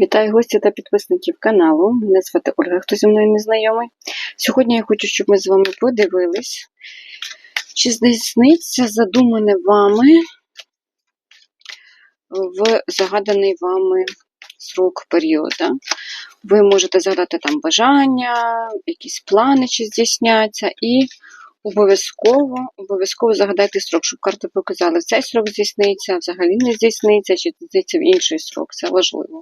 Вітаю гості та підписників каналу. Мене звати Ольга, хто зі мною не знайомий. Сьогодні я хочу, щоб ми з вами подивились, чи здійсниться задумане вами в загаданий вами срок періоду. Ви можете загадати там бажання, якісь плани, чи здійсняться, і обов'язково обов'язково загадайте срок, щоб карти показали, цей срок здійсниться, взагалі не здійсниться, чи здійсниться в інший срок. Це важливо.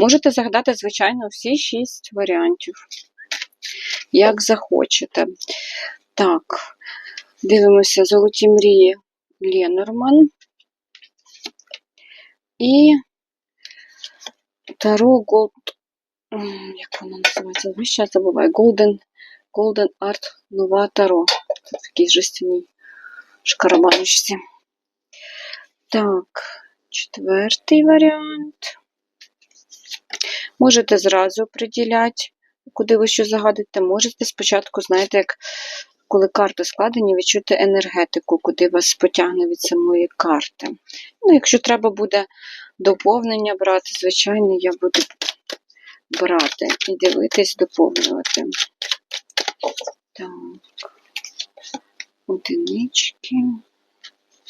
Можете загадати, звичайно, всі шість варіантів, як захочете. Так, дивимося золоті мрії Ленорман. І Таро Gold, як вона називається? Ви зараз забуваю. Golden, Golden Art Нова Таро. Це такій жестяній шкарабаночці. Так, четвертий варіант. Можете зразу приділяти, куди ви що загадуєте. Можете спочатку, знаєте, як коли карти складені, відчути енергетику, куди вас потягне від самої карти. Ну, якщо треба буде доповнення брати, звичайно, я буду брати і дивитись, доповнювати. Так. Одинички,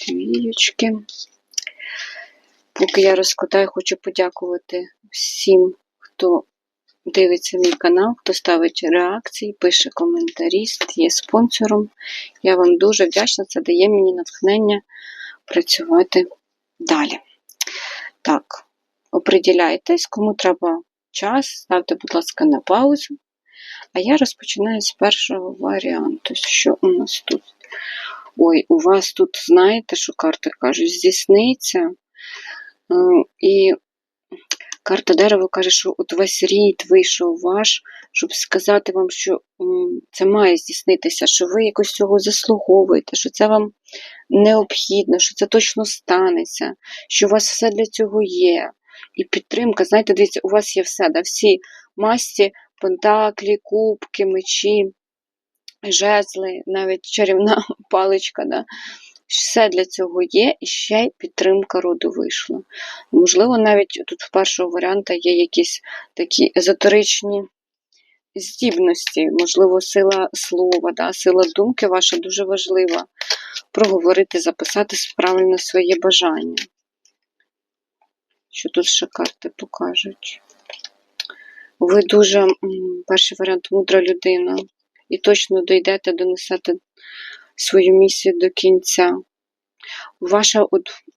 двієчки. Поки я розкладаю, хочу подякувати всім, хто дивиться мій канал, хто ставить реакції, пише коментарі, є спонсором. Я вам дуже вдячна, це дає мені натхнення працювати далі. Так, оприділяйтесь, кому треба час, ставте, будь ласка, на паузу. А я розпочинаю з першого варіанту. Що у нас тут? Ой, у вас тут, знаєте, що карти кажуть, здійсниться. Е, І карта дерева каже, що от весь рід вийшов ваш, щоб сказати вам, що це має здійснитися, що ви якось цього заслуговуєте, що це вам необхідно, що це точно станеться, що у вас все для цього є. І підтримка, знаєте, дивіться, у вас є все, да, всі масті, пентаклі, кубки, мечі, жезли, навіть чарівна паличка. Да. Все для цього є, і ще й підтримка роду вийшла. Можливо, навіть тут в першого варіанта є якісь такі езотеричні здібності, можливо, сила слова, да, сила думки ваша дуже важлива. Проговорити, записати правильно своє бажання. Що тут ще карти покажуть? Ви дуже, перший варіант, мудра людина. І точно дійдете, донесете свою місію до кінця. Ваша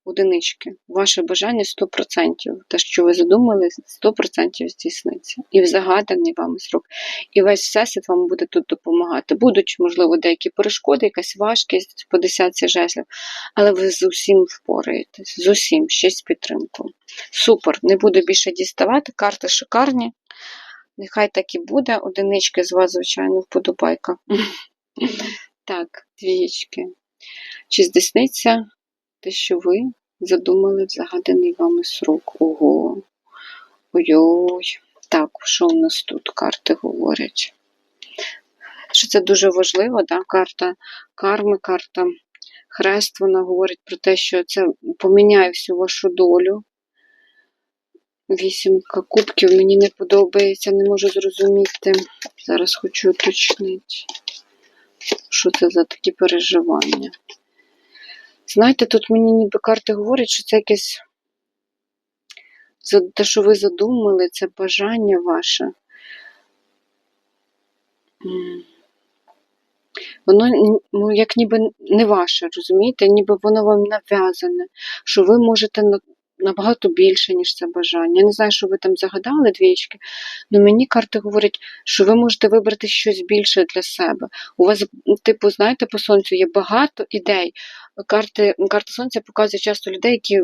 одинички, ваше бажання 100%. Те, що ви задумали, 100% здійсниться. І в загаданий вам срок. І весь всесвіт вам буде тут допомагати. Будуть, можливо, деякі перешкоди, якась важкість по десятці жезлів, але ви з усім впораєтесь, з усім, ще з підтримкою. Супер, не буду більше діставати, карти шикарні. Нехай так і буде. Одинички з вас, звичайно, вподобайка. Так, двієчки. Чи здійсниться те, що ви задумали в загаданий вами срок? Ого. Ой-ой. Так, що у нас тут карти говорять? Що це дуже важливо, да? карта карми, карта хрест, вона говорить про те, що це поміняє всю вашу долю. Вісімка кубків мені не подобається, не можу зрозуміти. Зараз хочу уточнити, що це за такі переживання. Знаєте, тут мені ніби карти говорять, що це якесь те, що ви задумали, це бажання ваше. Воно ну, як ніби не ваше, розумієте? Ніби воно вам нав'язане, що ви можете набагато більше, ніж це бажання. Я не знаю, що ви там загадали двічки, але мені карти говорять, що ви можете вибрати щось більше для себе. У вас, типу, знаєте, по сонцю є багато ідей. Карти, карта сонця показує часто людей, які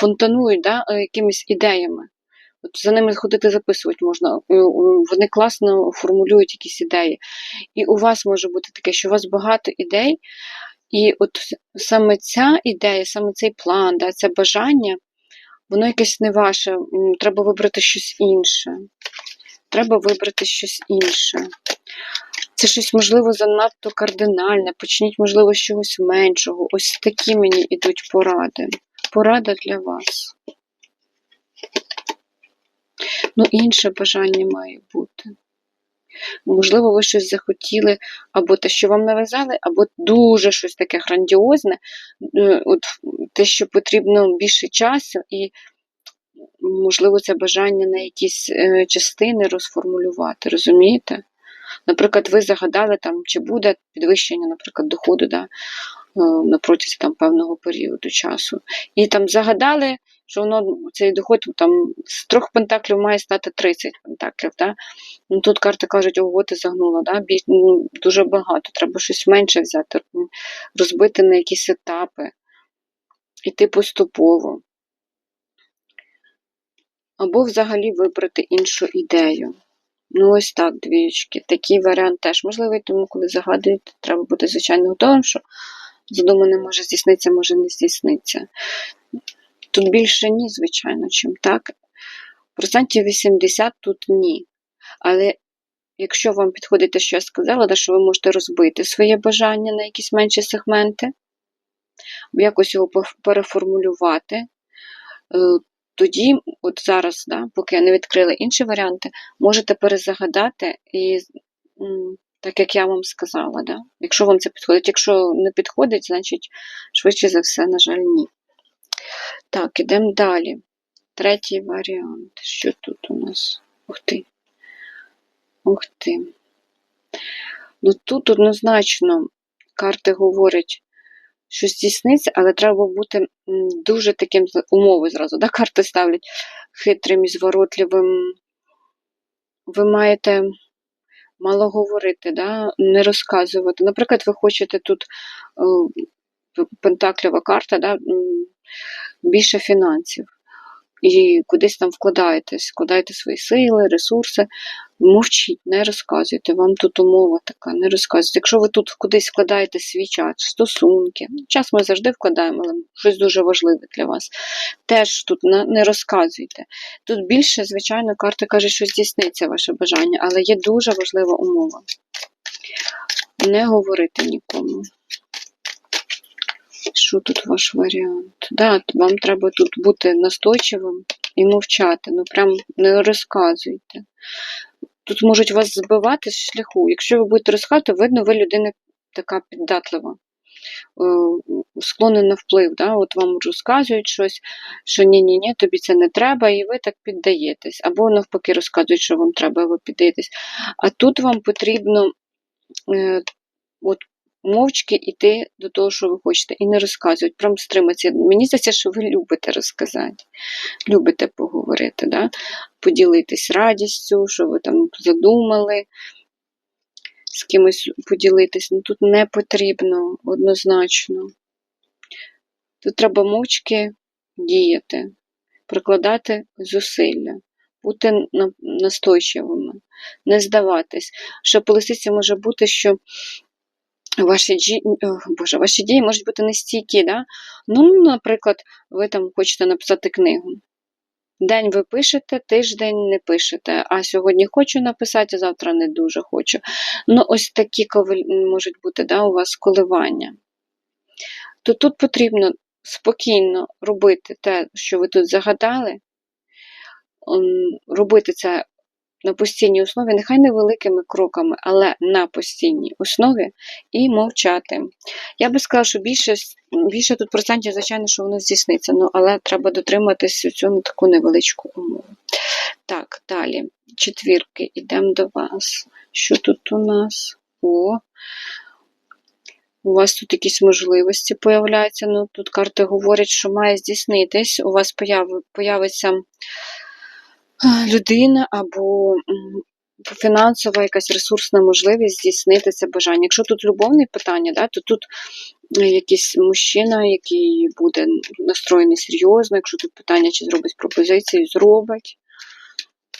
фонтанують да, е, якимись ідеями. От за ними ходити записувати можна. Е, Вони класно формулюють якісь ідеї. І у вас може бути таке, що у вас багато ідей, і от саме ця ідея, саме цей план, да, це бажання, воно якесь не ваше. Треба вибрати щось інше. Треба вибрати щось інше. Це щось, можливо, занадто кардинальне. Почніть, можливо, з чогось меншого. Ось такі мені йдуть поради. Порада для вас. Ну, інше бажання має бути. Можливо, ви щось захотіли, або те, що вам нав'язали, або дуже щось таке грандіозне, е, от те, що потрібно більше часу, і, можливо, це бажання на якісь е, частини розформулювати, розумієте? Наприклад, ви загадали, там, чи буде підвищення, наприклад, доходу да, е, на протязі там, певного періоду часу. І там загадали, що воно цей доход там, з трьох пентаклів має стати 30 пентаклів. Да? Ну, Тут карти кажуть, ого, ти загнула, да? Біль, ну, дуже багато, треба щось менше взяти, розбити на якісь етапи, іти поступово. Або взагалі вибрати іншу ідею. Ну, ось так, двічки. Такий варіант теж можливий, тому коли загадуєте, треба бути, звичайно, готовим, що задумане може здійснитися, може не здійснитися. Тут більше ні, звичайно, чим так. Процентів 80 тут ні. Але якщо вам підходить те, що я сказала, то що ви можете розбити своє бажання на якісь менші сегменти, якось його переформулювати, е, тоді, от зараз, да, поки я не відкрила інші варіанти, можете перезагадати і. Так як я вам сказала, да? якщо вам це підходить. Якщо не підходить, значить, швидше за все, на жаль, ні. Так, ідемо далі. Третій варіант. Що тут у нас? Ух ти. Ух ти. Ну тут однозначно карти говорять, що здійсниться, але треба бути дуже таким умови зразу. Да? Карти ставлять хитрим і зворотливим. Ви маєте мало говорити, да? не розказувати. Наприклад, ви хочете тут пентаклева карта, да? більше фінансів. І кудись там вкладаєтесь, вкладаєте свої сили, ресурси, мовчіть, не розказуйте. Вам тут умова така, не розказуйте. Якщо ви тут кудись вкладаєте свій час, стосунки, час ми завжди вкладаємо, але щось дуже важливе для вас. Теж тут не розказуйте. Тут більше, звичайно, карта каже, що здійсниться ваше бажання, але є дуже важлива умова. Не говорити нікому. Що тут ваш варіант? Да, Вам треба тут бути настойчивим і мовчати. Ну прям не розказуйте. Тут можуть вас збивати з шляху. Якщо ви будете розказувати, видно, ви людина така піддатлива, е, склонена вплив. Да? От вам розказують щось, що ні-ні, ні тобі це не треба, і ви так піддаєтесь. Або навпаки розказують, що вам треба, ви піддаєтесь. А тут вам потрібно е, от мовчки йти до того, що ви хочете, і не розказувати, прям стриматися. Мені здається, що ви любите розказати, любите поговорити, да? поділитись радістю, що ви там задумали, з кимось поділитись. Ну тут не потрібно однозначно. Тут треба мовчки діяти, прикладати зусилля. Бути настойчивими, не здаватись. Що по лисиці може бути, що Ваші дії, Боже, ваші дії можуть бути нестійкі. Да? Ну, наприклад, ви там хочете написати книгу. День ви пишете, тиждень не пишете, а сьогодні хочу написати, а завтра не дуже хочу. Ну, ось такі можуть бути да, у вас коливання. То тут потрібно спокійно робити те, що ви тут загадали, робити це на постійній основі, нехай невеликими кроками, але на постійній основі і мовчати. Я би сказала, що більше більше тут процентів, звичайно, що воно здійсниться, ну, але треба дотриматися цю таку невеличку умову. Так, далі. Четвірки, йдемо до вас. Що тут у нас? О, у вас тут якісь можливості появляються. Ну, Тут карти говорять, що має здійснитись. У вас появиться людина або фінансова якась ресурсна можливість здійснити це бажання. Якщо тут любовне питання, да, то тут е, якийсь мужчина, який буде настроєний серйозно, якщо тут питання, чи зробить пропозицію, зробить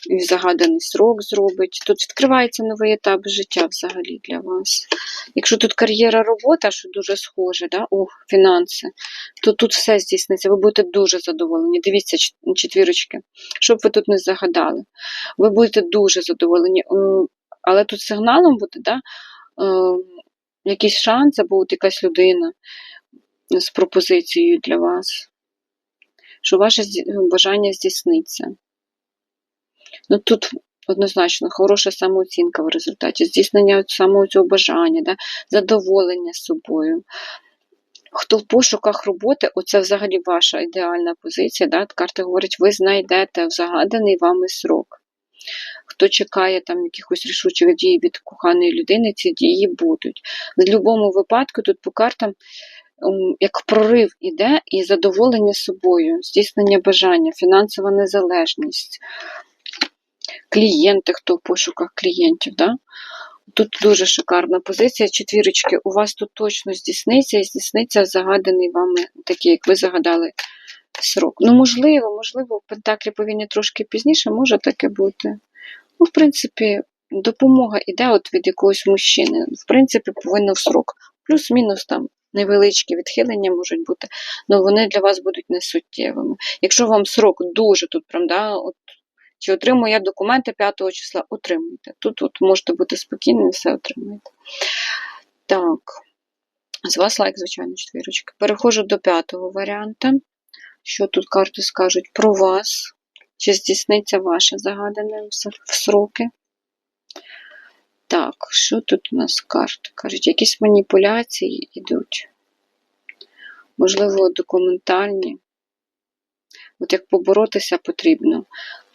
і загаданий срок зробить. Тут відкривається новий етап життя взагалі для вас. Якщо тут кар'єра, робота, що дуже схоже, да? о, фінанси, то тут все здійсниться, ви будете дуже задоволені. Дивіться, четвірочки, щоб ви тут не загадали. Ви будете дуже задоволені. Але тут сигналом буде, да? якийсь шанс або от якась людина з пропозицією для вас, що ваше бажання здійсниться. Ну тут однозначно хороша самооцінка в результаті, здійснення самого цього бажання, да? задоволення собою. Хто в пошуках роботи, оце взагалі ваша ідеальна позиція. Да? Карта говорить, ви знайдете в загаданий вами срок. Хто чекає там якихось рішучих дій від коханої людини, ці дії будуть. В будь-якому випадку тут по картам як прорив іде і задоволення собою, здійснення бажання, фінансова незалежність, клієнти, хто в пошуках клієнтів. Да? Тут дуже шикарна позиція. Четвірочки, у вас тут точно здійсниться і здійсниться загаданий вами, такий, як ви загадали, срок. Ну, можливо, можливо, Пентаклі повинні трошки пізніше, може таке бути. Ну, в принципі, допомога іде от від якогось мужчини. В принципі, повинна в срок. Плюс-мінус там невеличкі відхилення можуть бути, але вони для вас будуть несуттєвими. Якщо вам срок дуже тут, прям, да, от, чи отримую я документи 5 числа, отримуйте. Тут от, можете бути спокійними, все отримаєте. Так, з вас лайк, звичайно, четвірочки. Переходжу до п'ятого варіанта. Що тут карти скажуть про вас? Чи здійсниться ваше загадане в сроки? Так, що тут у нас карти? Кажуть, якісь маніпуляції йдуть. Можливо, документальні. От як поборотися потрібно.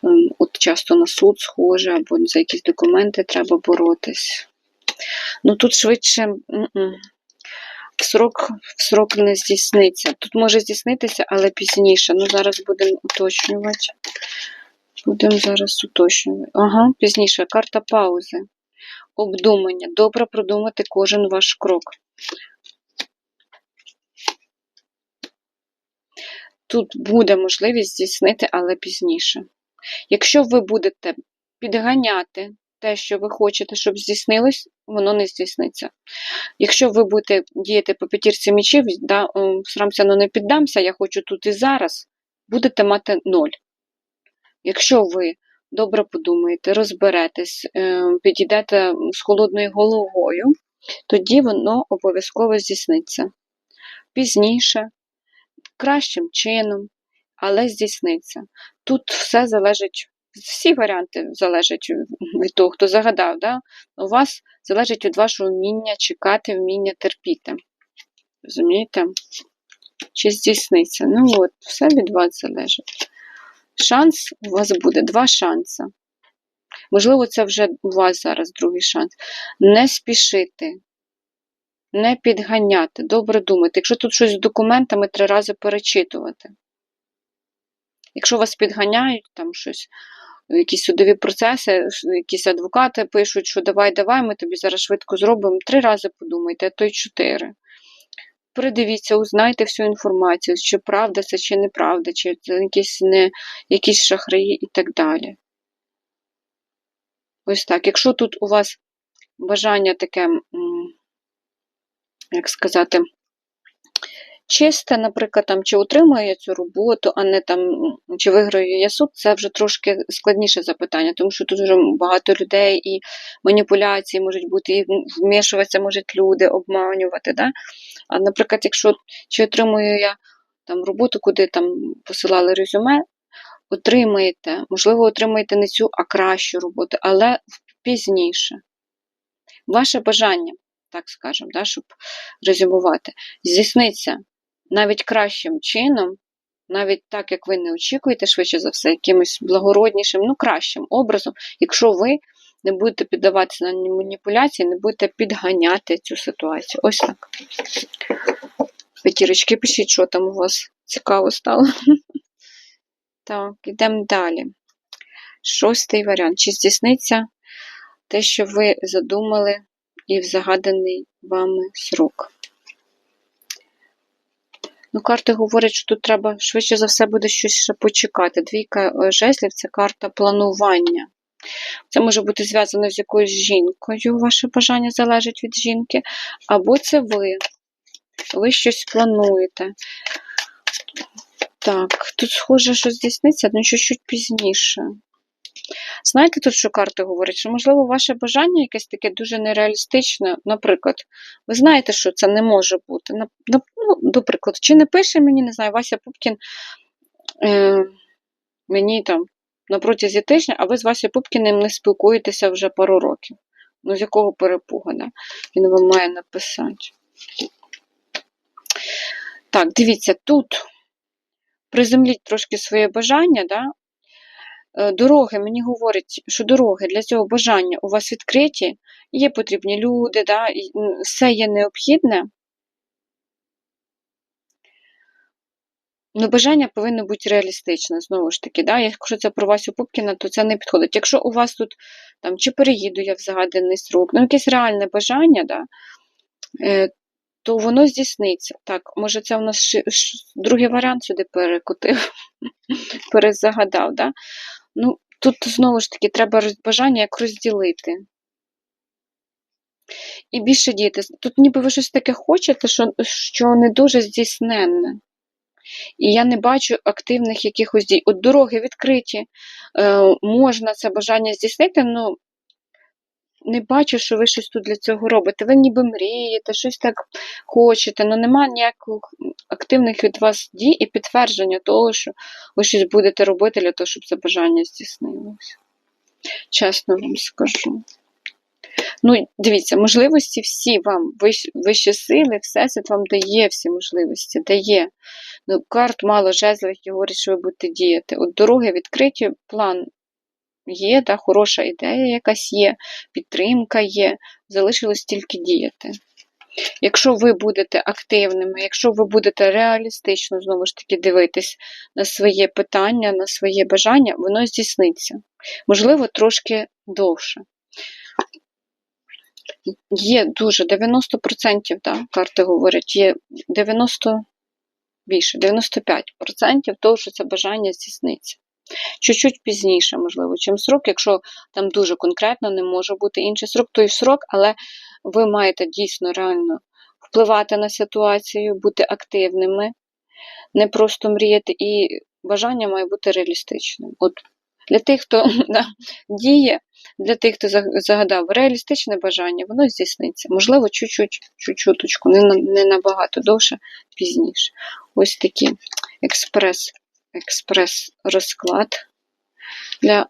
Ем, От часто на суд схоже, або за якісь документи треба боротись. Ну тут швидше в срок, в срок не здійсниться. Тут може здійснитися, але пізніше. Ну, зараз будемо уточнювати. Будемо зараз уточнювати. Ага, пізніше. Карта паузи. Обдумання. Добре продумати кожен ваш крок. Тут буде можливість здійснити, але пізніше. Якщо ви будете підганяти те, що ви хочете, щоб здійснилось, воно не здійсниться. Якщо ви будете діяти по п'ятірці мічів, да, срамся, ну не піддамся, я хочу тут і зараз, будете мати ноль. Якщо ви добре подумаєте, розберетесь, е, підійдете з холодною головою, тоді воно обов'язково здійсниться. Пізніше, кращим чином, але здійсниться. Тут все залежить, всі варіанти залежать від того, хто загадав. Да? У вас залежить від вашого вміння чекати, вміння терпіти. Розумієте? Чи здійсниться? Ну от, все від вас залежить. Шанс у вас буде два шанси. Можливо, це вже у вас зараз другий шанс. Не спішити, не підганяти, добре думати. Якщо тут щось з документами, три рази перечитувати. Якщо вас підганяють, там щось, якісь судові процеси, якісь адвокати пишуть, що давай, давай, ми тобі зараз швидко зробимо, три рази подумайте, а то й чотири. Передивіться, узнайте всю інформацію, чи правда це, чи неправда, чи це якісь не якісь шахраї і так далі. Ось так. Якщо тут у вас бажання таке, як сказати, чисте, наприклад, там, чи отримую я цю роботу, а не там, чи виграю я суд, це вже трошки складніше запитання, тому що тут вже багато людей і маніпуляції можуть бути, і вмішуватися можуть люди, обманювати. Да? А, наприклад, якщо чи отримую я там роботу, куди там посилали резюме, отримаєте, можливо, отримаєте не цю, а кращу роботу, але пізніше. Ваше бажання, так скажемо, да, щоб резюмувати, здійсниться навіть кращим чином, навіть так, як ви не очікуєте, швидше за все, якимось благороднішим, ну, кращим образом, якщо ви не будете піддаватися на маніпуляції, не будете підганяти цю ситуацію. Ось так. П'ятірочки, пишіть, що там у вас цікаво стало. Так, йдемо далі. Шостий варіант. Чи здійсниться те, що ви задумали і в загаданий вами срок? Ну, карти говорять, що тут треба швидше за все буде щось ще почекати. Двійка е, жезлів це карта планування. Це може бути зв'язано з якоюсь жінкою, ваше бажання залежить від жінки, або це ви. Ви щось плануєте. Так, тут схоже, що здійсниться, але що чуть пізніше. Знаєте, тут що карти говорять, що, можливо, ваше бажання якесь таке дуже нереалістичне. Наприклад, ви знаєте, що це не може бути. Ну, До прикладу, чи не пише мені, не знаю, Вася Пупкін е, мені там на протязі тижня, а ви з Васею Пупкіним не спілкуєтеся вже пару років. Ну, з якого перепуга, да? він вам має написати. Так, дивіться, тут приземліть трошки своє бажання, да? Е, Дороги, мені говорять, що дороги для цього бажання у вас відкриті, є потрібні люди, да? все є необхідне. Ну, бажання повинно бути реалістичне, знову ж таки. Да? Якщо це про Васю Пупкіна, то це не підходить. Якщо у вас тут там, чи переїду я в загаданий срок, ну якесь реальне бажання, да? е, то воно здійсниться. Так, може, це у нас ш- другий варіант сюди перекотив, перезагадав. Да? Ну, тут знову ж таки треба бажання як розділити. І більше діяти. Тут ніби ви щось таке хочете, що, що не дуже здійсненне. І я не бачу активних якихось дій. От дороги відкриті, е, можна це бажання здійснити, але не бачу, що ви щось тут для цього робите. Ви ніби мрієте, щось так хочете, але немає ніяких активних від вас дій і підтвердження того, що ви щось будете робити для того, щоб це бажання здійснилося. Чесно вам скажу. Ну, дивіться, можливості всі вам, вищ- вищі сили, всесвіт вам дає всі можливості, дає. Ну, карт мало жезлів, які говорять, що ви будете діяти. От дороги відкриті, план є, да, хороша ідея якась є, підтримка є, залишилось тільки діяти. Якщо ви будете активними, якщо ви будете реалістично знову ж таки дивитись на своє питання, на своє бажання, воно здійсниться. Можливо, трошки довше. Є дуже 90%, да, карти говорять, є 90 більше, 95% того, що це бажання здійсниться. Чуть-чуть пізніше, можливо, чим срок, якщо там дуже конкретно не може бути інший срок, то і срок, але ви маєте дійсно реально впливати на ситуацію, бути активними, не просто мріяти, і бажання має бути реалістичним. От для тих, хто да, діє, для тих, хто загадав реалістичне бажання, воно здійсниться. Можливо, чуть-чуть, чуть-чуточку, не набагато довше, пізніше. Ось такі експрес, експрес розклад для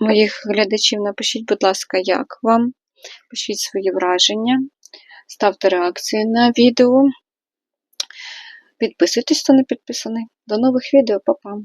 моїх глядачів. Напишіть, будь ласка, як вам. Пишіть свої враження, ставте реакції на відео. Підписуйтесь, хто не підписаний. До нових відео, па-па!